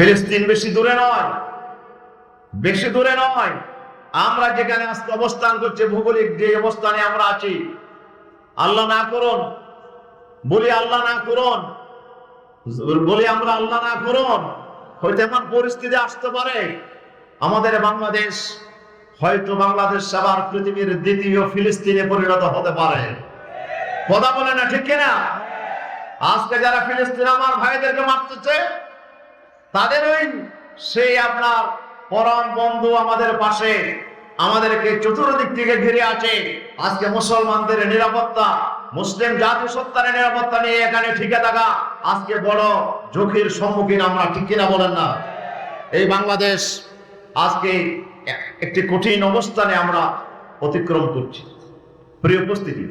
ফিলিস্তিন বেশি দূরে নয়। বেশি দূরে নয়। আমরা যেখানে অবস্থান করছি, ভৌগোলিক যে অবস্থানে আমরা আছি, আল্লাহ না করুন। বলি আল্লাহ না করুন। বলি আমরা আল্লাহ না করুন। হয়তো এমন পরিস্থিতি আসতে পারে। আমাদের বাংলাদেশ, হয়তো বাংলাদেশ আবার পৃথিবীর দ্বিতীয় ফিলিস্তিনে পরিণত হতে পারে। কথা বলে না ঠিক কিনা? আজকে যারা ফিলিস্তিন আমার ভাইদেরকে মারতেছে তাদের ওই সেই আপনার পরম বন্ধু আমাদের পাশে, আমাদেরকে চতুর্দিক থেকে ঘিরে আছে। আজকে মুসলমানদের নিরাপত্তা, মুসলিম জাতি সত্তার নিরাপত্তা নিয়ে এখানে ঠিকে থাকা, আজকে বড় ঝুঁকির সম্মুখীন আমরা, ঠিক কিনা বলেন না? এই বাংলাদেশ আজকে একটি কঠিন অবস্থানে আমরা অতিক্রম করছি। প্রিয় উপস্থিতি,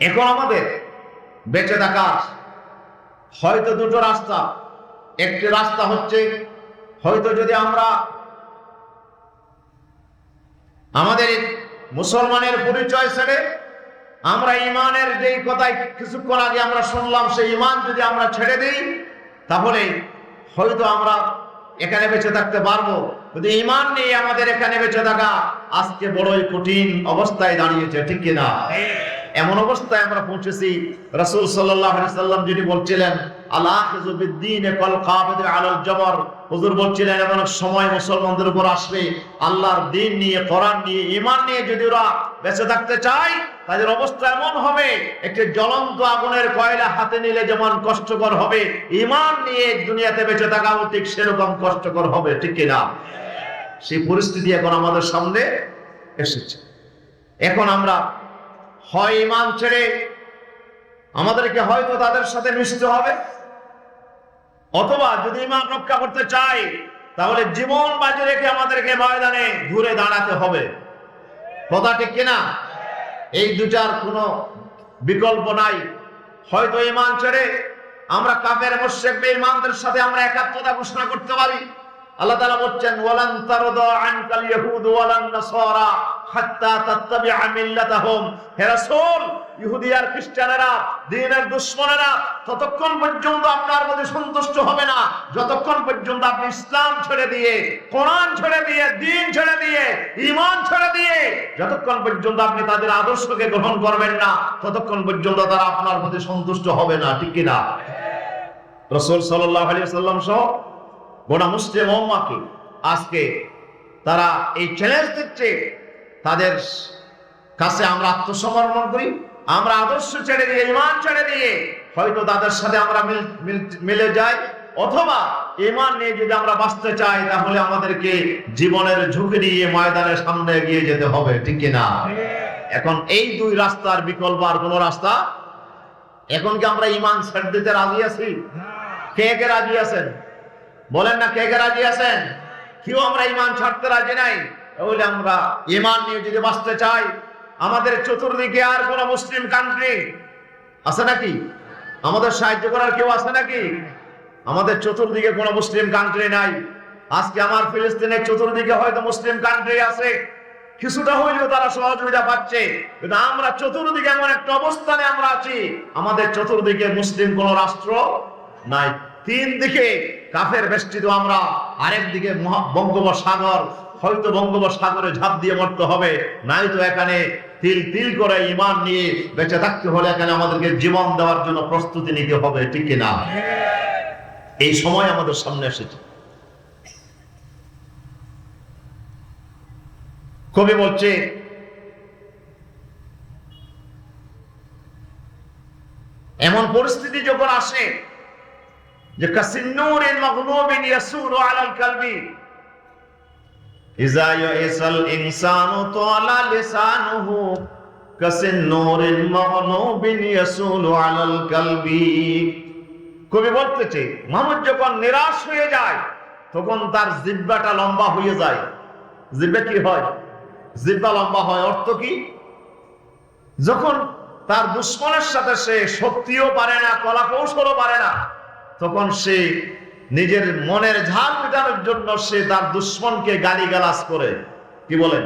এখন আমাদের বেঁচে থাকার হয়তো দুটো রাস্তা একটি রাস্তা হচ্ছে, হয়তো যদি আমরা আমাদের মুসলমানের পরিচয় ছেড়ে আমরা ইমানের যেই কথায় কিছুক্ষণ আগে আমরা শুনলাম, সেই ইমান যদি আমরা ছেড়ে দিই, তাহলে হয়তো আমরা এখানে বেঁচে থাকতে পারব। কিন্তু ইমান নিয়ে আমাদের এখানে বেঁচে থাকা আজকে বড়ই কঠিন অবস্থায় দাঁড়িয়েছে, ঠিক কিনা? এমন অবস্থায় আমরা পৌঁছেছি। রাসূল সাল্লাম যিনি বলছিলেন হুজুর বলছিলেন, এমন সময় মুসলমানদের উপর আসবে। আল্লাহর দিন নিয়ে, কোরআন নিয়ে নিয়ে যদি ওরা বেঁচে থাকতে চায়, তাদের অবস্থা এমন হবে, একটি জ্বলন্ত আগুনের কয়লা হাতে নিলে যেমন কষ্টকর হবে, ঈমান নিয়ে দুনিয়াতে বেঁচে থাকাও ঠিক সেরকম কষ্টকর হবে, ঠিক কিনা সেই পরিস্থিতি এখন আমাদের সামনে এসেছে। এখন আমরা হয় ইমান ছেড়ে আমাদেরকে হয়তো তাদের সাথে মিশতে হবে। অথবা যদি ইমান রক্ষা করতে চাই, তাহলে জীবন বাজি রেখে আমাদেরকে ময়দানে ঘুরে দাঁড়াতে হবে। কথা ঠিক কিনা? এই দুটার কোনো বিকল্প নাই। হয়তো ইমান ছেড়ে আমরা কাফের মোশেক বেঈমানদের সাথে আমরা একাত্মতা ঘোষণা করতে পারি। আল্লাহ তাআলা বলছেন, ওয়ালান তারদা আনকাল ইয়াহুদ ওয়ালান নাসারা হাত্তা হে রাসূল, ইহুদি আর খ্রিস্টানেরা ততক্ষণ পর্যন্ত আপনার মধ্যে সন্তুষ্ট হবে না। যতক্ষণ পর্যন্ত আপনি ইসলাম ছেড়ে দিয়ে, কোরআন ছেড়ে দিয়ে ছেড়ে দিয়ে, ঈমান ছেড়ে দিয়ে, যতক্ষণ পর্যন্ত আপনি তাদের আদর্শকে গ্রহণ করবেন না, ততক্ষণ পর্যন্ত তারা আপনার প্রতি সন্তুষ্ট হবে না। ঠিক কি না রাসূল সাল্লাম সহ গোটা মুসলিম উম্মাহকে আজকে তারা এই চ্যালেঞ্জ দিচ্ছে। তাদের কাছে আমরা আত্মসমর্পণ করি, আমরা আদর্শ ছেড়ে দিয়ে ইমান ছেড়ে দিয়ে হয়তো তাদের সাথে আমরা মিল- যাই, অথবা ইমান নিয়ে যদি আমরা বাঁচতে চাই, তাহলে আমাদেরকে জীবনের ঝুঁকি নিয়ে ময়দানের সামনে এগিয়ে যেতে হবে, ঠিক না এখন এই দুই রাস্তার বিকল্প আর কোন রাস্তা? এখন কি আমরা ইমান ছেড়ে দিতে রাজি আছি? কে কে রাজি আছেন? বলেন না, কে কে রাজি আছেন? কেউ আমরা ইমান ছাড়তে রাজি নাই। তাহলে আমরা ইমান নিয়ে যদি বাঁচতে চাই, আমাদের চতুর্দিকে আর কোন মুসলিম কান্ট্রি আছে নাকি? আমাদের সাহায্য করার কেউ আছে নাকি? আমাদের চতুর্দিকে কোন মুসলিম কান্ট্রি নাই। আজকে আমার ফিলিস্তিনের চতুর্দিকে হয়তো মুসলিম কান্ট্রি আছে। কিছুটা হইলেও তারা সহযোগিতা পাচ্ছে। কিন্তু আমরা চতুর্দিকে এমন একটা অবস্থানে আমরা আছি, আমাদের চতুর্দিকে মুসলিম কোন রাষ্ট্র নাই। তিন দিকে কাফের বেষ্টিত আমরা আরেক দিকে বঙ্গোপসাগর হয়তো বঙ্গোপসাগরে ঝাঁপ দিয়ে মরতে হবে। নাই তো এখানে তিল তিল করে ইমান নিয়ে বেঁচে থাকতে হলে এখানে আমাদেরকে জীবন দেওয়ার জন্য প্রস্তুতি নিতে হবে, ঠিক না এই সময় আমাদের সামনে এসেছে। কবি বলছে, এমন পরিস্থিতি যখন আসে যে কাসিন্নুরিন মাগলুবিন ইয়াসুরু আলাল কালবি। ইজা ইয়াসাল ইনসানু তালা লিসানুহু কাসিন্নুরিন মাগলুবিন ইয়াসুরু আলাল কালবি। কবি বলতেছে মানুষ যখন নিরাশ হয়ে যায়, তখন তার জিব্বাটা লম্বা হয়ে যায়। জিব্বা কি হয়? জিব্বা লম্বা হয় অর্থ কি? যখন তার দুশ্মনের সাথে সে শক্তিও পারে না কলা কৌশলও পারে না তখন সে নিজের মনের ঝাল মেটানোর জন্য সে তার দুশ্মনকে গালিগালাজ করে। কি বলেন?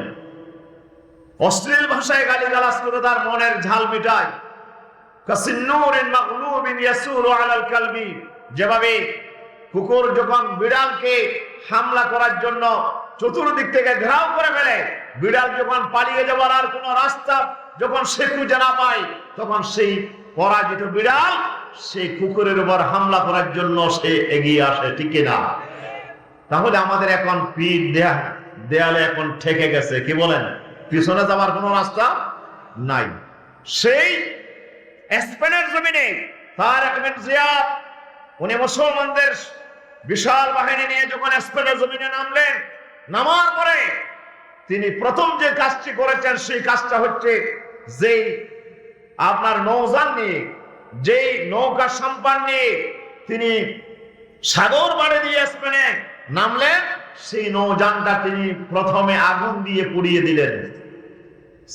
অশ্লীল ভাষায় গালিগালাজ করে তার মনের ঝাল মিটায়। যেভাবে কুকুর যখন বিড়ালকে হামলা করার জন্য চতুর্দিক থেকে ঘেরাও করে ফেলে, বিড়াল যখন পালিয়ে যাওয়ার আর কোনো রাস্তা যখন সে খুঁজে পায়, তখন সেই পরাজিত বিড়াল সেই কুকুরের উপর হামলা করার জন্য সে এগিয়ে আসে, ঠিক না তাহলে আমাদের এখন পিঠ দেয়া, দেয়ালে এখন ঠেকে গেছে, কি বলেন? পিছনে যাওয়ার কোনো রাস্তা নাই। সেই স্পেনের জমিনে তার একজন জিয়া উনি মুসলমানদের বিশাল বাহিনী নিয়ে যখন স্পেনের জমিনে নামলেন, নামার পরে তিনি প্রথম যে কাজটি করেছেন, সেই কাজটা হচ্ছে যে আপনার নৌজান নিয়ে যেই নৌকা সম্পান নিয়ে তিনি সাগর বাড়ি দিয়ে স্পেনে নামলেন, সেই নৌযানটা তিনি প্রথমে আগুন দিয়ে পুড়িয়ে দিলেন।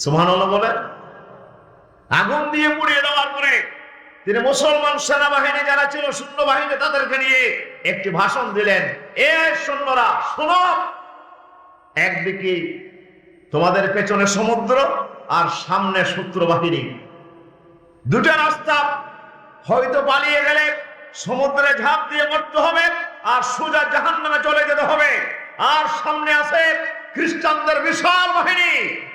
সুমান বলে আগুন দিয়ে পুড়িয়ে দেওয়ার পরে তিনি মুসলমান সেনাবাহিনী যারা ছিল শূন্য বাহিনী তাদেরকে নিয়ে একটি ভাষণ দিলেন। এ সৈন্যরা, শোনো, একদিকে তোমাদের পেছনে সমুদ্র আর সামনে শত্রু বাহিনী। দুটা রাস্তা হয়তো পালিয়ে গেলে সমুদ্রে ঝাঁপ দিয়ে মরতে হবে আর সোজা জাহান নামে চলে যেতে হবে। আর সামনে আছে খ্রিস্টানদের বিশাল বাহিনী।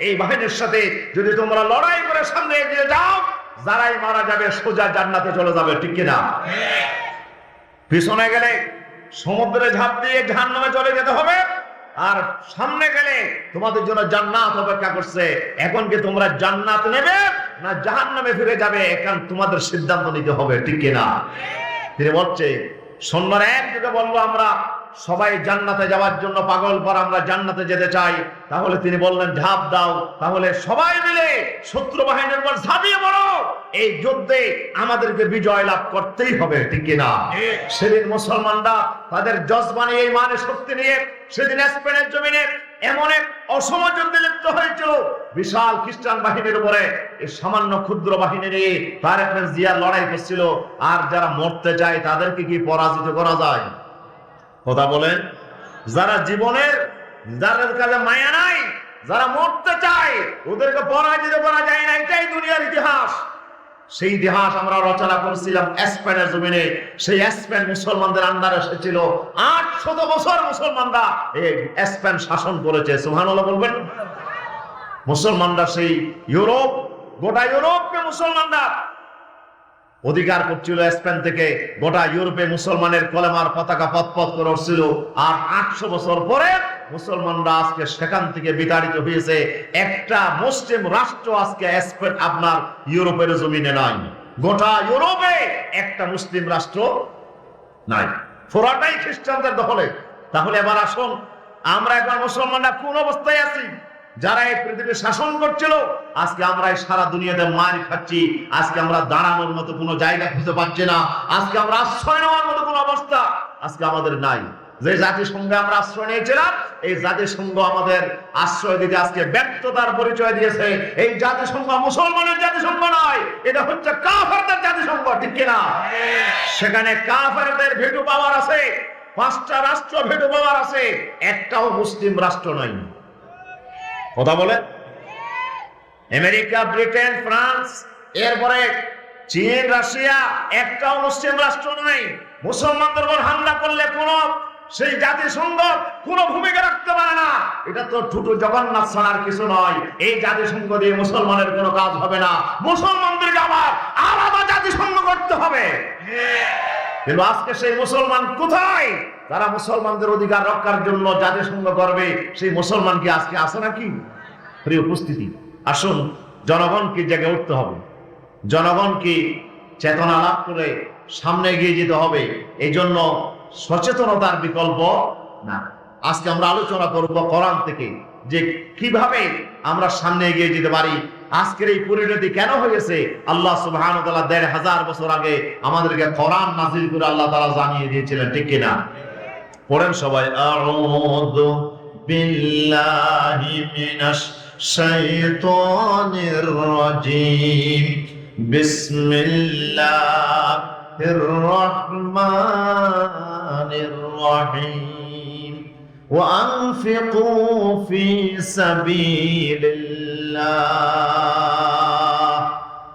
এই বাহিনীর সাথে যদি তোমরা লড়াই করে সামনে এগিয়ে যাও যারাই মারা যাবে সোজা জান্নাতে চলে যাবে ঠিক কিনা? পিছনে গেলে সমুদ্রে ঝাঁপ দিয়ে জাহান নামে চলে যেতে হবে। আর সামনে গেলে তোমাদের জন্য জান্নাত অপেক্ষা করছে। এখন কি তোমরা জান্নাত নেবে না জাহান নামে ফিরে যাবে? এখন তোমাদের সিদ্ধান্ত নিতে হবে ঠিক না? তিনি বলছে সন্ধ্যার এক যুগে বলব আমরা সবাই জান্নাতে যাওয়ার জন্য পাগল পর আমরা জান্নাতে যেতে চাই। তাহলে তিনি বললেন ঝাঁপ দাও। তাহলে সবাই মিলে শত্রু বাহিনীর উপর ঝাঁপিয়ে পড়ো। এই যুদ্ধে আমাদেরকে বিজয় লাভ করতেই হবে ঠিক কিনা সেদিন মুসলমানরা তাদের জজবানি এই মানে শক্তি নিয়ে সেদিন স্পেনের জমিনে এমন এক অসম যুদ্ধে লিপ্ত হয়েছিল। বিশাল খ্রিস্টান বাহিনীর উপরে এই সামান্য ক্ষুদ্র বাহিনী নিয়ে তার একটা জিয়া লড়াই করছিল আর যারা মরতে চায় তাদেরকে কি পরাজিত করা যায়? কথা বলেন। যারা জীবনের, যাদের কাছে মায়া নাই, যারা মরতে চায়, ওদেরকে পরাজিত করা যায় না। এটাই দুনিয়ার ইতিহাস। সেই ইতিহাস আমরা রচনা করছিলাম স্পেনের জমিনে। সেই স্পেন মুসলমানদের আন্ডারে এসেছিল। আটশত বছর মুসলমানরা স্পেন শাসন করেছে। সুবহানাল্লাহ বলবেন? মুসলমানরা সেই ইউরোপ, গোটা ইউরোপকে মুসলমানরা অধিকার করছিল স্পেন থেকে। গোটা ইউরোপে মুসলমানের কলেমার পতাকা পথপথ করে উঠছিল। আর আটশো বছর পরে মুসলমানরা আজকে সেখান থেকে বিতাড়িত হয়েছে। একটা মুসলিম রাষ্ট্র আজকে আপনার ইউরোপের জমিনে নাই। গোটা ইউরোপে একটা মুসলিম রাষ্ট্র নাই। ফোরাটাই খ্রিস্টানদের দখলে। তাহলে এবার আসুন, আমরা এখন মুসলমানরা কোন অবস্থায় আছি? যারা এই পৃথিবী শাসন করছিল, আজকে আমরা এই সারা দুনিয়াতে মার খাচ্ছি। আজকে আমরা দাঁড়ানোর মতো কোনো জায়গা খুঁজে পাচ্ছি না। আজকে আমরা আশ্রয় নেওয়ার মতো কোনো অবস্থা আজকে আমাদের নাই। যে জাতিসংঘে আমরা আশ্রয় নিয়েছিলাম, এই জাতিসংঘ আমাদের আশ্রয় দিতে আজকে ব্যর্থতার পরিচয় দিয়েছে। এই জাতিসংঘ মুসলমানের জাতিসংঘ নয়, এটা হচ্ছে কাফারদের জাতিসংঘ, ঠিক কিনা? সেখানে কাফারদের ভেটু পাওয়ার আছে, পাঁচটা রাষ্ট্র ভেটু পাওয়ার আছে, একটাও মুসলিম রাষ্ট্র নয়। কথা বলে? আমেরিকা, ব্রিটেন, ফ্রান্স, এরপরে চীন, রাশিয়া, একটাও মুসলিম রাষ্ট্র নয়। মুসলমানদের উপর হামলা করলে কোন সেই জাতিসংঘ কোনো ভূমিকা রাখতে পারে না। এটা তো ঠুটু জগন্নাথ ছাড়ার কিছু নয়। এই জাতিসংঘ দিয়ে মুসলমানের কোনো কাজ হবে না। মুসলমানদেরকে আবার আলাদা জাতিসংঘ করতে হবে। কিন্তু আজকে সেই মুসলমান কোথায়? তারা মুসলমানদের অধিকার রক্ষার জন্য জাতিসংঘ করবে। সেই মুসলমান কি আজকে আসে নাকি? প্রিয় উপস্থিতি, আসুন জনগণকে জেগে উঠতে হবে। জনগণকে চেতনা লাভ করে সামনে এগিয়ে যেতে হবে। এই জন্য সচেতনতার বিকল্প না। আজকে আমরা আলোচনা করব কোরআন থেকে যে কীভাবে আমরা সামনে এগিয়ে যেতে পারি। আজকের এই পরিণতি কেন হয়েছে? আল্লাহ সুবহান দেড় হাজার বছর আগে আমাদেরকে কোরআন নাজির করে আল্লাহ তারা জানিয়ে দিয়েছিলেন, ঠিক কিনা? পড়েন সবাই বিল্লাহি মিনাশ শাইতানির রাজিম। বিসমিল্লাহির الرحمن الرحيم. وأنفقوا في سبيل الله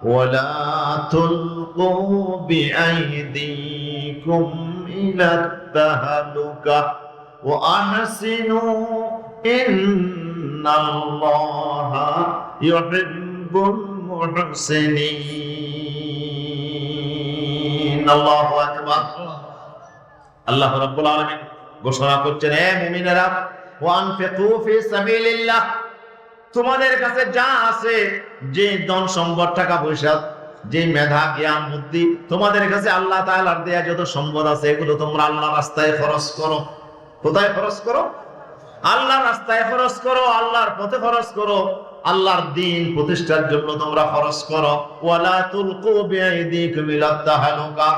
ولا تلقوا بأيديكم إلى التهلكة وأحسنوا إن الله يحب المحسنين. الله أكبر. আল্লাহ রাব্বুল আলামিন ঘোষণা করছেন হে মুমিনেরা, ওয়ানফিকু ফি সাবিলিল্লাহ, তোমাদের কাছে যা আছে, যে ধন সম্পদ, টাকা পয়সা, যে মেধা, জ্ঞান, বুদ্ধি, তোমাদের কাছে আল্লাহ তাআলার দেয়া যত সম্পদ আছে, এগুলো তোমরা আল্লাহ রাস্তায় খরচ করো। কোথায় খরচ করো? আল্লাহর রাস্তায় খরচ করো, আল্লাহর পথে খরচ করো। আল্লাহর দিন প্রতিষ্ঠার জন্য তোমরা খরচ করো। ওয়ালা তুলকু বিআইদিকুম ইলা তাহালুকা,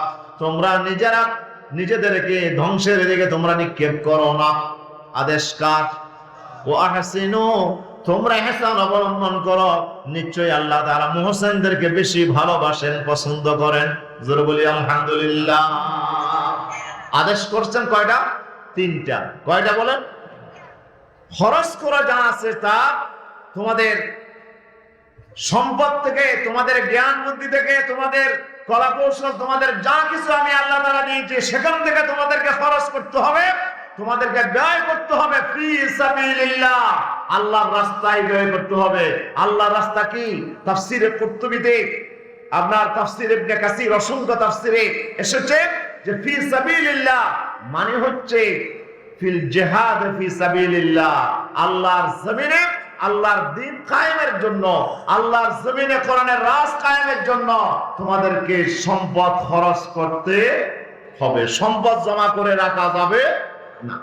তোমরা নিজেরা নিজেদেরকে ধ্বংসের দিকে তোমরা নিক্ষেপ করো না। আদেশ কার? ও আহসিনু তোমরা ইহসান অবলম্বন করো। নিশ্চয়ই আল্লাহ তাআলা মোহসেনদেরকে বেশি ভালোবাসেন, পছন্দ করেন। জোরে বলি, আলহামদুলিল্লাহ। আদেশ করছেন কয়টা? তিনটা। কয়টা বলেন? খরচ করা যা আছে তা তোমাদের সম্পদ থেকে, তোমাদের জ্ঞান বুদ্ধি থেকে, তোমাদের কলা কৌশল তোমাদের যা কিছু আমি আল্লাহ তাআলা দিয়েছি, সেখান থেকে তোমাদেরকে খরচ করতে হবে, তোমাদেরকে ব্যয় করতে হবে আল্লাহর রাস্তায় ব্যয় করতে হবে। আল্লাহ রাস্তা কি? তাফসিরে কুরতুবিতে আপনার তাফসির ইবনে কাসির অসংখ্য তাফসিরে এসেছে যে ফি সাবিলিল্লাহ মানে হচ্ছে ফিল জিহাদ ফি সাবিলিল্লাহ। আল্লাহর জমিনে আল্লাহর দিন কায়েমের জন্য, আল্লাহর জমিনে কোরআনের রাজ কায়েমের জন্য তোমাদেরকে সম্পদ খরচ করতে হবে। সম্পদ জমা করে রাখা যাবে না।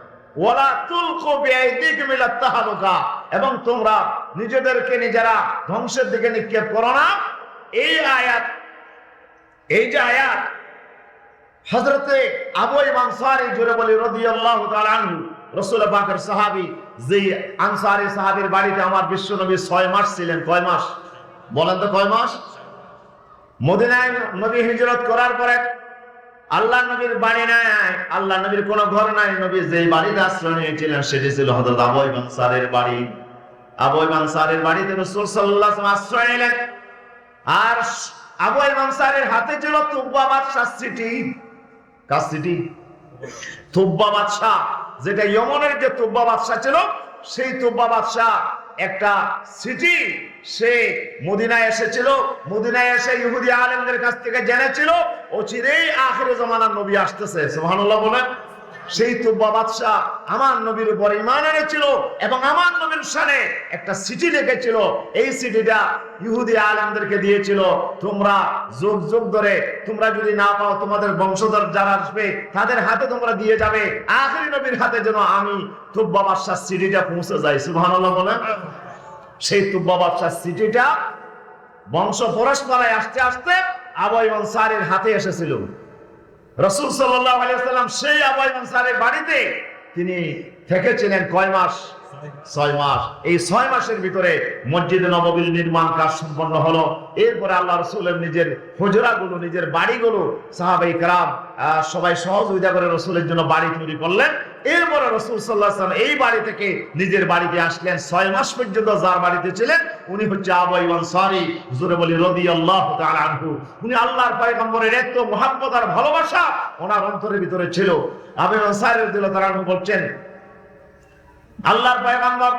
এবং তোমরা নিজেদেরকে নিজেরা ধ্বংসের দিকে নিক্ষেপ করো না। এই আয়াত, এই যে আয়াত, হযরতে আবু আনসারী জুরে বলি, রাদিয়াল্লাহু তাআলা আনহু, রাসূল পাকের সাহাবী যেই আনসারী সাহাবীর বাড়িতে আমার বিশ্বনবী 6 মাস ছিলেন। কয় মাস? বলেন তো কয় মাস? মদিনায় নবী হিজরত করার পরে আল্লাহ নবীর বাড়ি নাই, আল্লাহ নবীর কোনো ঘর নাই। নবী যেই বাড়িতে আশ্রয় নিয়েছিলেন, সেটি ছিল হযরত আবু আনসারের বাড়ি। আবু আনসারের বাড়িতে রাসূল সাল্লাল্লাহু আলাইহি আশ্রয় নিলেন। আর আবু আনসারের হাতে ছিল তুব্বা বাদশাহ সিটি কার সিটি তুব্বা বাদশাহ। যেটা ইয়মনের যে তোব্বা বাদশাহ ছিল, সেই তোব্বা বাদশাহ একটা সিটি সে মদিনায় এসেছিল, মদিনায় এসে ইহুদি আলেমদের কাছ থেকে জেনেছিল ও চিরেই আখের জমানার নবী আসতেছে। সোহানুল্লাহ বলেন। সেই তুব্বা বাদশাহ আমার নবীর উপর ইমান এনেছিল এবং আমার নবীর সানে একটা সিটি লিখেছিল এই সিটিটা ইহুদি আলেমদেরকে দিয়েছিল। তোমরা যুগ যুগ ধরে তোমরা যদি না পাও তোমাদের বংশধর যারা আসবে, তাদের হাতে তোমরা দিয়ে যাবে। আখেরি নবীর হাতে যেন আমি তুব্বা বাদশাহ সিটিটা পৌঁছে যাই বলেন। সেই তুব্বা বাদশাহ সিটিটা বংশ পরস্পরায় আসতে আসতে আবু আনসারের হাতে এসেছিল। রসুল সাল্লাহ আলিয়াল্লাম সেই আবাই বাড়িতে তিনি থেকেছিলেন কয় মাস? ছয় মাস। এই ছয় মাসের ভিতরে মসজিদে নববীর নির্মাণ কাজ সম্পন্ন হলো। এরপরে আল্লাহ রসুলের নিজের হুজরাগুলো, নিজের বাড়িগুলো সাহাবাই কারাম সবাই সহযোগিতা করে রসুলের জন্য বাড়ি তৈরি করলেন। এরপরে রসুল সাল্লাহ সাল্লাম এই বাড়ি থেকে নিজের বাড়িতে আসলেন। ছয় মাস পর্যন্ত যার বাড়িতে ছিলেন, উনি হচ্ছে আবাই আনসারি, জোরে বলি রদি আল্লাহ আনহু। উনি আল্লাহর পয়গম্বরের এত মহাব্বত আর ভালোবাসা ওনার অন্তরের ভিতরে ছিল। আবু আনসারি দিল তারা বলছেন আল্লাহর পয়গম্বর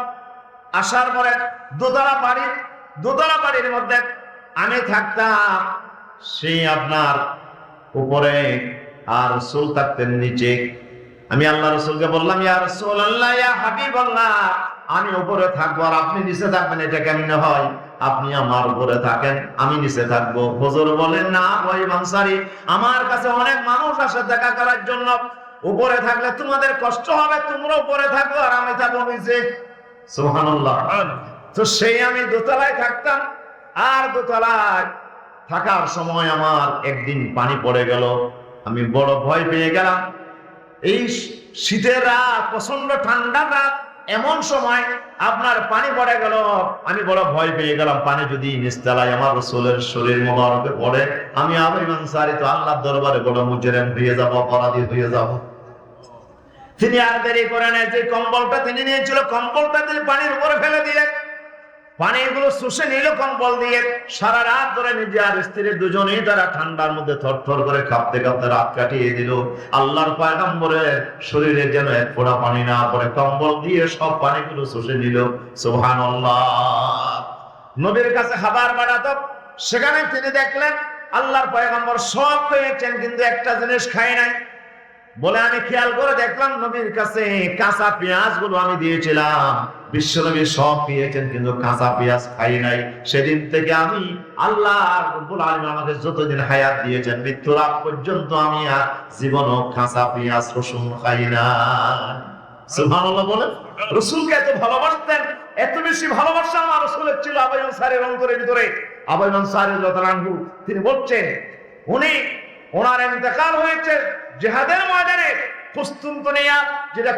আসার পরে দোতলা বাড়ি, দোতলা বাড়ির মধ্যে আমি থাকতাম। সেই আপনার উপরে আর রসুল থাকতেন নিচে। আমি আল্লাহ রসুলকে বললাম, ইয়া রসুল আল্লাহ ইয়া হাবিব আল্লাহ আমি উপরে থাকব আর আপনি নিচে থাকবেন, এটা কেমন হয়? আপনি আমার উপরে থাকেন, আমি নিচে থাকব। হুজুর বলেন, না ওই মানসারি আমার কাছে অনেক মানুষ আসে দেখা করার জন্য। উপরে থাকলে তোমাদের কষ্ট হবে তোমরা উপরে থাকো আর আমি থাকব নিচে। সুবহানাল্লাহ। তো সেই আমি দোতলায় থাকতাম আর দোতলায় থাকার সময় আমার একদিন পানি পড়ে গেল আমি বড় ভয় পেয়ে গেলাম। এই শীতের রাত প্রচণ্ড ঠান্ডা রাত এমন সময় আপনার পানি পড়ে গেল আমি বড় ভয় পেয়ে গেলাম পানি যদি নিস্তালায় আমার রসুলের শরীর মোবারকে পড়ে আমি আবু আনসারি তো আল্লাহর দরবারে বড় মুজরেম হয়ে যাব অপরাধী হয়ে যাব। তিনি আর দেরি করে নেয় যে কম্বলটা তিনি নিয়েছিল, কম্বলটা তিনি পানির উপরে ফেলে দিলেন। পানিগুলো শুষে নিল কম্বল দিয়ে। সারা রাত ধরে নিজে আর স্ত্রী দুজনেই তারা ঠান্ডার মধ্যে থরথর করে কাঁপতে কাঁপতে রাত কাটিয়ে দিল। আল্লাহর পয়গম্বরের শরীরে যেন এক ফোঁটা পানি না পড়ে, কম্বল দিয়ে সব পানিগুলো শুষে নিল। সুবহানাল্লাহ। নবীর কাছে খাবার বাড়াতো সেখানে তিনি দেখলেন, আল্লাহর পয়গম্বর সব পেয়েছেন কিন্তু একটা জিনিস খায় নাই। বলে আমি খেয়াল করে দেখলাম নবীর কাছে কাঁচা পেঁয়াজগুলো আমি দিয়েছিলাম। বিশ্বনবী সব পেয়েছেন কিন্তু কাঁচা পেঁয়াজ খাই নাই। সেদিন থেকে আমি আল্লাহ রব্বুল আমাকে যতদিন হায়াত দিয়েছেন মৃত্যুর আগ পর্যন্ত আমি আর জীবনও কাঁচা পেঁয়াজ, রসুন খাই না সুবহানাল্লাহ বলেন, রসুলকে এত ভালোবাসতেন, এত বেশি ভালোবাসা আমার রসুলের ছিল আবাইন সারের অন্তরের ভিতরে। আবাইন সারের লতারাঙ্গু তিনি বলছেন, উনি ওনার ইন্তেকাল হয়েছে জেহাদের ময়দানে কুস্তুনতুনিয়া যেটা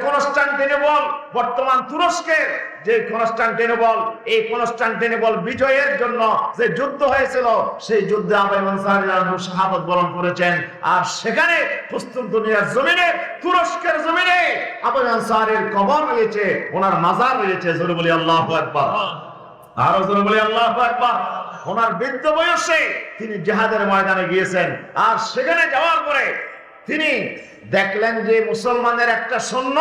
বর্তমান তুরস্কের যে এই বিজয়ের জন্য যে যুদ্ধ হয়েছিল, সেই যুদ্ধে বরণ করেছেন। আর সেখানে জমিনে, তুরস্কের জমিনে আবাইমান সাহারের কবর রয়েছে, ওনার মাজার রয়েছে, জোরে বলি আল্লাহু আকবার। আরও জোরে বলি আল্লাহু আকবার। ওনার বৃদ্ধ বয়সে তিনি জেহাদের ময়দানে গিয়েছেন। আর সেখানে যাওয়ার পরে তিনি দেখলেন যে মুসলমানের একটা সৈন্য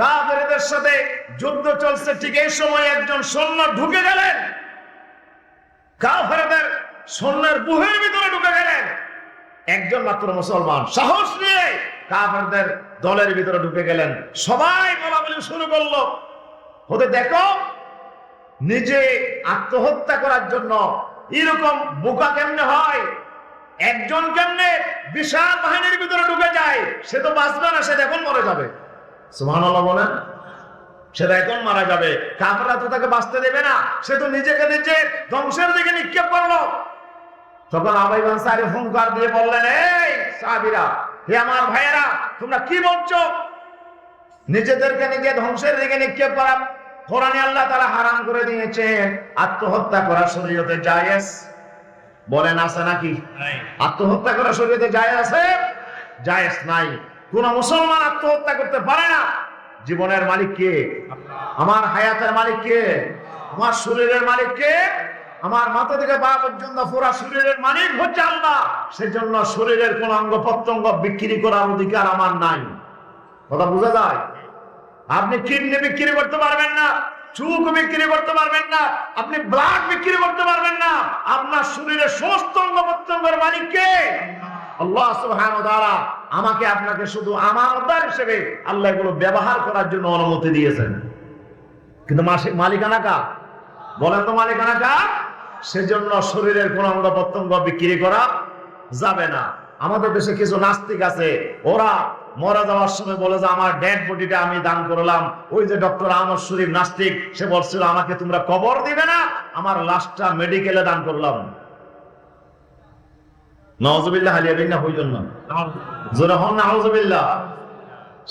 কাফেরদের সাথে যুদ্ধ চলছে, ঠিক এই সময় একজন সৈন্য ঢুকে গেলেন। কাফেরদের সৈন্যের বুহের ভিতরে ঢুকে গেলেন। একজন মাত্র মুসলমান সাহস নিয়ে কাফেরদের দলের ভিতরে ঢুকে গেলেন। সবাই বলা বলি শুরু করল। হতে দেখো, নিজে আত্মহত্যা করার জন্য এরকম বোকা কেমনে হয়? একজন কেমনে বিশাল বাহিনীর ভিতরে ঢুকে যায়, সে তো বাঁচবে না, সে এখন মরে যাবে। সুবহানাল্লাহ বলেন। সে তো এখন মারা যাবে। কাফেররা তো তাকে বাঁচতে দেবে না। সে তো নিজেকে নিজে ধ্বংসের দিকে নিক্ষেপ করল। তখন আবাইবান সাহেব হুঙ্কার দিয়ে বললেন, এই সাহাবীরা, হে আমার ভাইয়েরা, তোমরা কি বলছো? নিজেদেরকে নিজে ধ্বংসের দিকে নিক্ষেপ করা। কোরআনে আল্লাহ তারা হারাম করে দিয়েছেন। আত্মহত্যা করা শরীয়তে জায়েজ। বলেন আছে নাকি? আত্মহত্যা করা শরীয়তে জায়েজ আছে? জায়েজ নাই। কোন মুসলমান আত্মহত্যা করতে পারে না। জীবনের মালিক কে? আমার হায়াতের মালিক কে? আমার শরীরের মালিক কে? আমার মাথা থেকে পা পর্যন্ত পুরা শরীরের মালিক হচ্ছে আল্লাহ। সেজন্য শরীরের কোন অঙ্গ প্রত্যঙ্গ বিক্রি করার অধিকার আমার নাই। কথা বোঝা যায়? আপনি কিডনি বিক্রি করতে পারবেন না চুক বিক্রি করতে পারবেন না আপনি ব্লাড বিক্রি করতে পারবেন না আপনার শরীরের সমস্ত অঙ্গ প্রত্যঙ্গের মালিক কে? আল্লাহ ওয়া তাআলা আমাকে আপনাকে শুধু আমানতদার হিসেবে আল্লাহ এগুলো ব্যবহার করার জন্য অনুমতি দিয়েছেন। কিন্তু মালিকানা কার? বলেন তো মালিকানা কার? সেজন্য শরীরের কোন অঙ্গ প্রত্যঙ্গ বিক্রি করা যাবে না। আমাদের দেশে কিছু নাস্তিক আছে, ওরা মরা যাওয়ার সময় বলে যে, আমার ডেড বডিটা আমি দান করলাম। ওই যে ডক্টর আহমদ শরীফ নাস্তিক, সে বলছিল, আমাকে তোমরা কবর দিবে না, আমার লাশটা মেডিকেলে দান করলাম। নওয়াজবিল্লাহ হালিয়াবিন না হইজন না জোরে হন না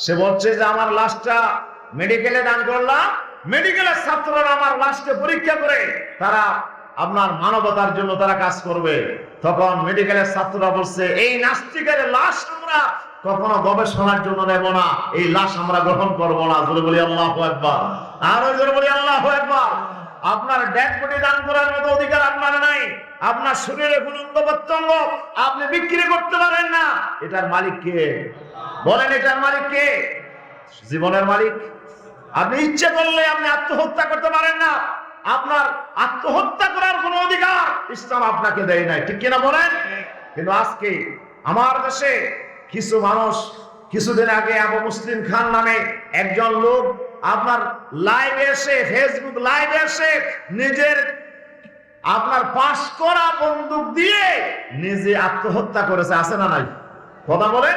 সে বলছে যে, আমার লাশটা মেডিকেলে দান করলাম মেডিকেলের ছাত্ররা আমার লাশকে পরীক্ষা করে, তারা আপনার মানবতার জন্য তারা কাজ করবে। তখন মেডিকেলের ছাত্ররা বলছে, এই নাস্তিকের লাশ আমরা কখনো গবেষণার জন্য নেব না। এই লাশ আমরা গ্রহণ করব না। জোরে বলি, আল্লাহ একবার আরও জোরে বলি, আল্লাহ একবার আপনার ডেড বডি দান করার মতো অধিকার আপনার নাই। আপনার শরীরে কোন অঙ্গ প্রত্যঙ্গ আপনি বিক্রি করতে পারেন না। এটার মালিক কে? বলেন, এটার মালিক কে? জীবনের মালিক। আপনি ইচ্ছে করলে আপনি আত্মহত্যা করতে পারেন না। আপনার আত্মহত্যা করার কোন অধিকার ইসলাম আপনাকে দেয় নাই। ঠিক কিনা বলেন? কিন্তু আজকে আমার দেশে কিছু মানুষ কিছুদিন আগে আবু মুসলিম খান নামে একজন লোক আপনার লাইভে এসে ফেসবুক লাইভে এসে নিজের আপনার পাশ করা বন্দুক দিয়ে নিজে আত্মহত্যা করেছে, আছে না নাই? কথা বলে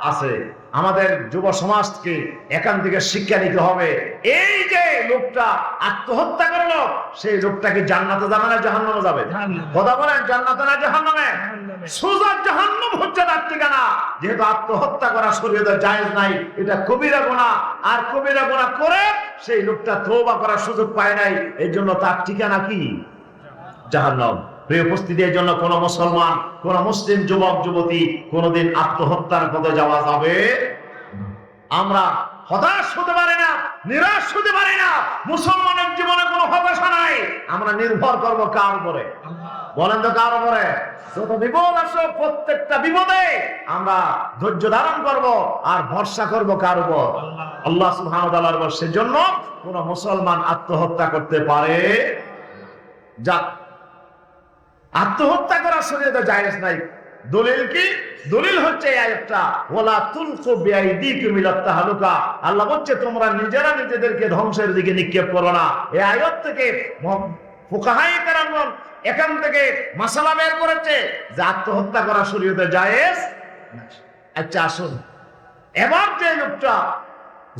আছে। আমাদের যুব সমাজকে এখান থেকে শিক্ষা নিতে হবে। এই যে লোকটা আত্মহত্যা করল সেই লোকটাকে জান্নাতে যাবে না জাহান্নামে যাবে? কথা বলেন জান্নাতে না জাহান্নামে? সোজা জাহান্নাম হচ্ছে তার ঠিকানা। যেহেতু আত্মহত্যা করা শরীরে জায়েজ নাই এটা কবিরা গোনা আর কবিরা গোনা করে সেই লোকটা তওবা করার সুযোগ পায় নাই এই জন্য তার ঠিকানা কি? জাহান্নাম। প্রিয় উপস্থিতি এর জন্য কোন মুসলমান, কোন মুসলিম যুবক, যুবতী কোনদিন আত্মহত্যার পথে যাওয়া যাবে? আমরা হতাশ হতে পারে না, নিরাশ হতে পারে না, মুসলমানের জীবনে কোনো হতাশা নাই। আমরা নির্ভর করব কার উপরে? বলেন তো কার উপরে? যত বিপদ আসো প্রত্যেকটা বিপদে আমরা ধৈর্য ধারণ করব আর ভরসা করব কার উপর? আল্লাহ সুবহানাহু ওয়া তাআলার উপর সেজন্য কোন মুসলমান আত্মহত্যা করতে পারে? যা আত্মহত্যা করার শরীয়তে জায়েজ নাই। দলিল কি? দলিল হচ্ছে আল্লাহ বলছে, তোমরা নিজেরা নিজেদেরকে ধ্বংসের দিকে নিক্ষেপ করো না। এই আয়াত থেকে এখান থেকে মাসালা বের করেছে যে আত্মহত্যা করা শরীয়তে জায়েজ আচ্ছা আসুন। এবার যে লোকটা,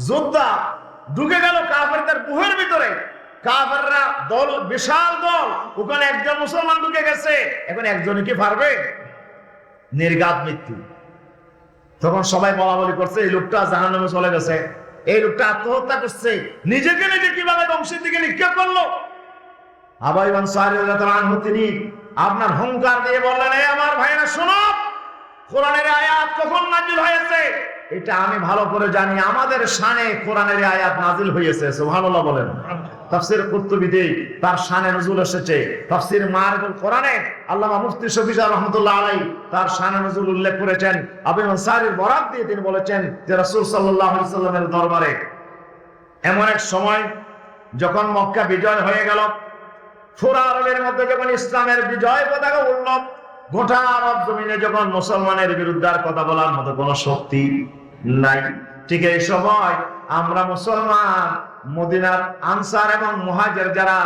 যোদ্ধা, ঢুকে গেল কাফেরদের গুহের ভিতরে কাফেররা দল, বিশাল দল। ওখানে একজন মুসলমান ঢুকে গেছে। এখন একজনই কি পারবে নির্গাত মৃত্যু। তখন সবাই বলা বলি করছে, এই লোকটা জাহান্নামে চলে গেছে। এই লোকটা আত্মহত্যা করছে। নিজেকে নিজে কীভাবে ধ্বংসের দিকে নিক্ষেপ করল? আবাই তিনি আপনার হুঙ্কার দিয়ে বললেন আমার ভাইরা, শোনো। কোরআনের আয়াত কখন নাজিল হয়েছে? এটা আমি ভালো করে জানি। আমাদের শানে কোরআনের আয়াত নাজিল হয়েছে সুবহানাল্লাহ বলেন। তাফসীর কুরতুবিতে তার শানে নজুল এসেছে। তাফসীর মারুল কোরআনে আল্লামা মুফতি শফিজা রহমাতুল্লাহ আলাইহি তার শানে নজুল উল্লেখ করেছেন। আবু আনসারীর বরাত দিয়ে তিনি বলেছেন যে রাসূল সাল্লাল্লাহু আলাইহি সাল্লামের দরবারে এমন এক সময় যখন মক্কা বিজয় হয়ে গেল ফুরা আরবের মধ্যে যখন ইসলামের বিজয় পতাকা উঠল গোটা আরব জমিনে যখন মুসলমানের বিরুদ্ধে আর কথা বলার মতো কোনো শক্তি নাই। ঠিক এই সময় আমরা মুসলমান, মদিনার আনসার এবং মহাজের যারা,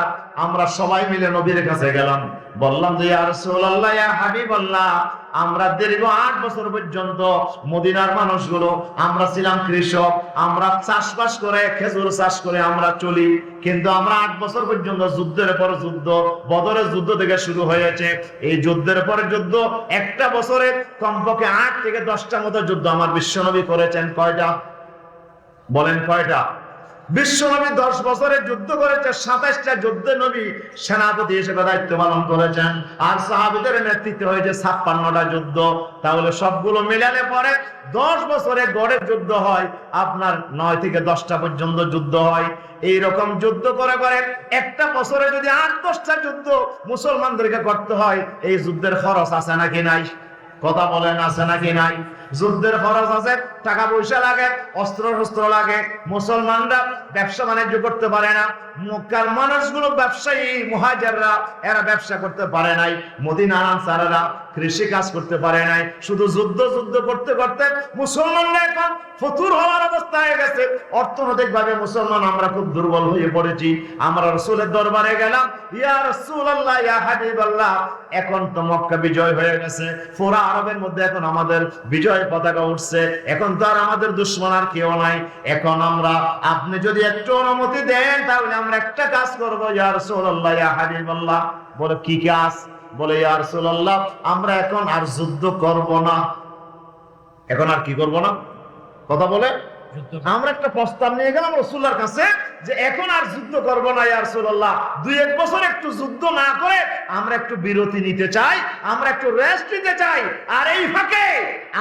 আমরা সবাই মিলে নবীর কাছে গেলাম। বললাম যে আর সোল্লাহ হাবিবাল্লাহ আমরা দীর্ঘ আট বছর পর্যন্ত মদিনার মানুষগুলো, আমরা ছিলাম কৃষক, আমরা চাষবাস করে, খেজুর চাষ করে আমরা চলি। কিন্তু আমরা আট বছর পর্যন্ত যুদ্ধের পর যুদ্ধ, বদরের যুদ্ধ থেকে শুরু হয়েছে। এই যুদ্ধের পরে যুদ্ধ, একটা বছরে কমপক্ষে আট থেকে দশটা মতো যুদ্ধ আমার বিশ্বনবী করেছেন। কয়টা? বলেন কয়টা? বিশ্বনবী দশ বছরে যুদ্ধ করেছে, সাতাশটা যুদ্ধে নবী সেনাপতি হিসেবে দায়িত্ব পালন করেছেন। আর সাহাবিদের নেতৃত্বে হয়েছে ছাপ্পান্নটা যুদ্ধ। তাহলে সবগুলো মিলালে পরে দশ বছরে গড়ে যুদ্ধ হয়, আপনার নয় থেকে দশটা পর্যন্ত যুদ্ধ হয়। এই রকম যুদ্ধ করে করে একটা বছরে যদি আট, দশটা যুদ্ধ মুসলমানদেরকে করতে হয়, এই যুদ্ধের খরচ আছে নাকি নাই? কথা বলেন, আছে নাকি নাই? যুদ্ধের খরচ আছে, টাকা পয়সা লাগে অস্ত্র শস্ত্র লাগে। মুসলমানরা ব্যবসা বাণিজ্য করতে পারে না। মক্কার মানুষগুলো ব্যবসায়ী, মুহাজাররা, এরা ব্যবসা করতে পারে নাই। মদিনার আনসারেরা কৃষি কাজ করতে পারে নাই। শুধু যুদ্ধ যুদ্ধ করতে করতে মুসলমানরা এখন ফতুর হওয়ার অবস্থা হয়ে গেছে। অর্থনৈতিক ভাবে মুসলমান আমরা খুব দুর্বল হয়ে পড়েছি। আমরা রসুলের দরবারে গেলাম, ইয়া রাসূলুল্লাহ, ইয়া হাবিবাল্লাহ। এখন তো মক্কা বিজয় হয়ে গেছে। ফোরা আরবের মধ্যে এখন আমাদের বিজয় পতাকা উঠছে। এখন তো আর আমাদের দুশ্মন আর কেউ নাই। এখন আমরা আপনি যদি একটু অনুমতি দেন তাহলে আমরা একটা কাজ করব। ইয়া রাসূলুল্লাহ ইয়া হাবিবাল্লাহ। বলে কি কাজ? বলে ইয়া রাসূলুল্লাহ আমরা এখন আর যুদ্ধ করব না। এখন আর কি করব না? কথা বলে? আমরা একটা প্রস্তাব নিয়ে গেলাম রসুল্লার কাছে। যে এখন আর যুদ্ধ করব না, ইয়া রাসূলুল্লাহ। দুই এক বছর একটু যুদ্ধ না করে আমরা একটু বিরতি নিতে চাই, আমরা একটু রেস্ট নিতে চাই। আর এই ফাঁকে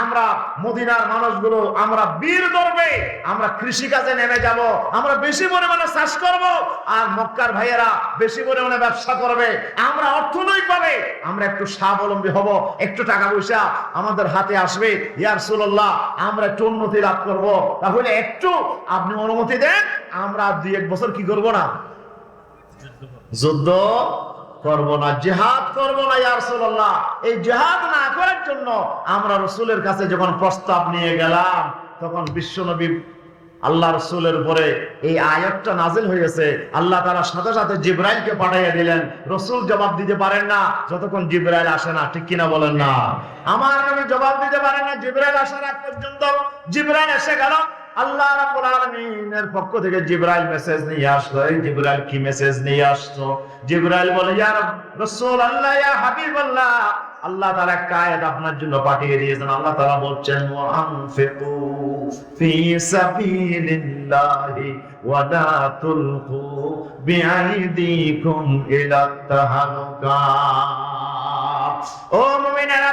আমরা মদিনার মানুষগুলো, আমরা বীর ধরবে, আমরা কৃষি কাজে নেমে যাব, আমরা বেশি পরিমাণে চাষ করব, আর মক্কার ভাইয়েরা বেশি পরিমাণে ব্যবসা করবে। আমরা অর্থনৈতিক ভাবে আমরা একটু স্বাবলম্বী হব, একটু টাকা পয়সা আমাদের হাতে আসবে। ইয়া রাসূলুল্লাহ, আমরা একটু উন্নতি লাভ করব। তাহলে একটু আপনি অনুমতি দেন, আমরা দুই এক বছর কি করব না? যুদ্ধ করব না, জেহাদ করব না, ইয়া রাসূলুল্লাহ। এই জেহাদ না করার জন্য আমরা রসুলের কাছে যখন প্রস্তাব নিয়ে গেলাম, তখন বিশ্বনবী আল্লাহ রসুলের উপরে এই আয়াতটা নাজিল হয়েছে আল্লাহ তারা সাথে সাথে জিব্রাইলকে পাঠাইয়া দিলেন। রসুল জবাব দিতে পারেন না, যতক্ষণ জিব্রাইল আসে না, ঠিক কিনা বলেন না। আমার নবী জবাব দিতে পারেন না, জিব্রাইল আসার আগ পর্যন্ত জিব্রাইল এসে গেল। আল্লাহ রাব্বুল আলামিনের পক্ষ থেকে জিব্রাইল মেসেজ নিয়ে আসলো। জিব্রাইল কি মেসেজ নিয়ে আসতো? জিব্রাইল বলে, ইয়া রাসূল আল্লাহ ইয়া হাবিবাল্লাহ। আল্লাহ তাআলা একটা আয়াত আপনার জন্য পাঠিয়ে দিয়েছেন। আল্লাহ তাআলা বলছেন আনফিকু ফি সাবিলিল্লাহি ওয়া লা তুলকু বিআইদিকুম ইলা তাহালুকা। ও মুমিনেরা,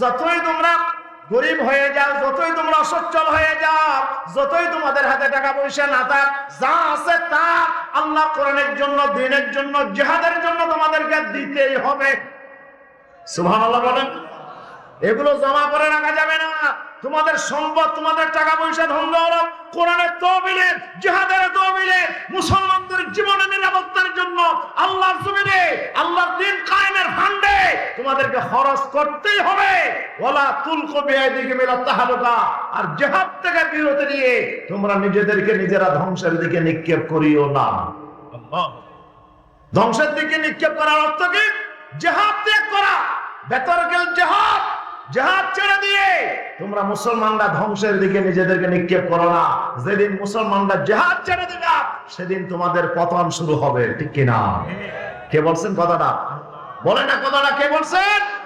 যতই তোমরা গরিব হয়ে যাও, যতই তোমরা অসচ্ছল হয়ে যাও, যতই তোমাদের হাতে টাকা পয়সা না থাক, যা আছে তা আল্লাহ কোরআনের জন্য, দিনের জন্য, জেহাদের জন্য তোমাদেরকে দিতেই হবে। সুবহানাল্লাহ বলেন। এগুলো জমা করে রাখা যাবে না। তোমাদের সম্পদ তোমাদের টাকা পয়সা ধন দৌলত কোরআনের তহবিলে জিহাদের তহবিলে মুসলমানদের জীবনের নিরাপত্তার জন্য আল্লাহর জমিনে আল্লাহর দিন কায়েমের ফান্ডে তোমাদেরকে খরচ করতেই হবে। ওলা তুলকো বিআইদিকে মিলা তাহালুকা আর জিহাদ থেকে বিরতি নিয়ে তোমরা নিজেদেরকে নিজেরা ধ্বংসের দিকে নিক্ষেপ করিও না। ধ্বংসের দিকে নিক্ষেপ করার অর্থ কি? জেহাদ ত্যাগ করা। বেতরকেল জেহাদ জেহাদ ছেড়ে দিয়ে তোমরা মুসলমানরা ধ্বংসের দিকে নিজেদেরকে নিক্ষেপ করো না। যেদিন মুসলমানরা জেহাদ ছেড়ে দিবা, সেদিন তোমাদের পতন শুরু হবে। ঠিক কিনা? কে বলছেন কথাটা? বলে না কথাটা, কে বলছেন?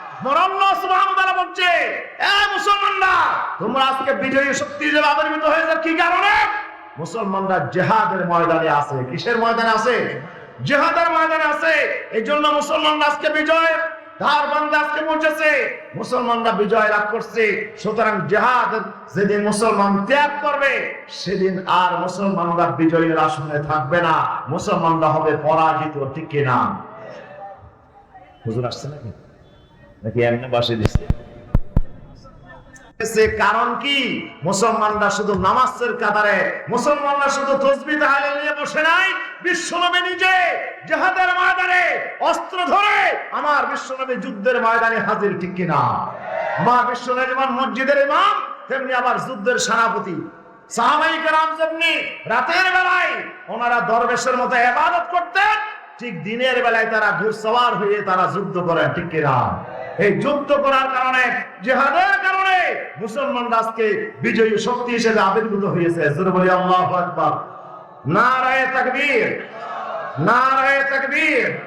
জেহাদের ময়দানে আছে। কিসের ময়দানে আছে? জেহাদের ময়দানে আছে। এই জন্য মুসলমানরা আজকে বিজয় ধার বান্দা আজকে পৌঁছেছে। মুসলমানরা বিজয় লাভ করছে। সুতরাং জেহাদ যেদিন মুসলমান ত্যাগ করবে, সেদিন আর মুসলমানরা বিজয়ের আসনে থাকবে না। মুসলমানরা হবে পরাজিত, ঠিক কিনা? হুজুর আসছে নাকি? নাকি এমনি বাসে দিচ্ছে কারণ কি? মুসলমানরা শুধু নামাজের কাতারে, মুসলমানরা শুধু তসবি তাহলে নিয়ে বসে নাই? বিশ্বনবী নিজে জেহাদের ময়দানে অস্ত্র ধরে আমার বিশ্বনবী যুদ্ধের ময়দানে হাজির, ঠিক কিনা? আমার বিশ্বনবী মসজিদের ইমাম, তেমনি আবার যুদ্ধের সেনাপতি। সাহাবাই কেরাম যেমনি রাতের বেলায় ওনারা দরবেশের মতো ইবাদত করতেন, ঠিক দিনের বেলায় তারা ঘুরসওয়ার হয়ে তারা যুদ্ধ করেন, ঠিক কিনা? এই যুদ্ধ করার কারণে, জেহাদের কারণে মুসলমান আজকে বিজয়ী শক্তি হিসেবে আবির্ভূত হয়েছে। বলি, আল্লাহ আকবার। নারায় তাকবীর। নারায় তাকবীর।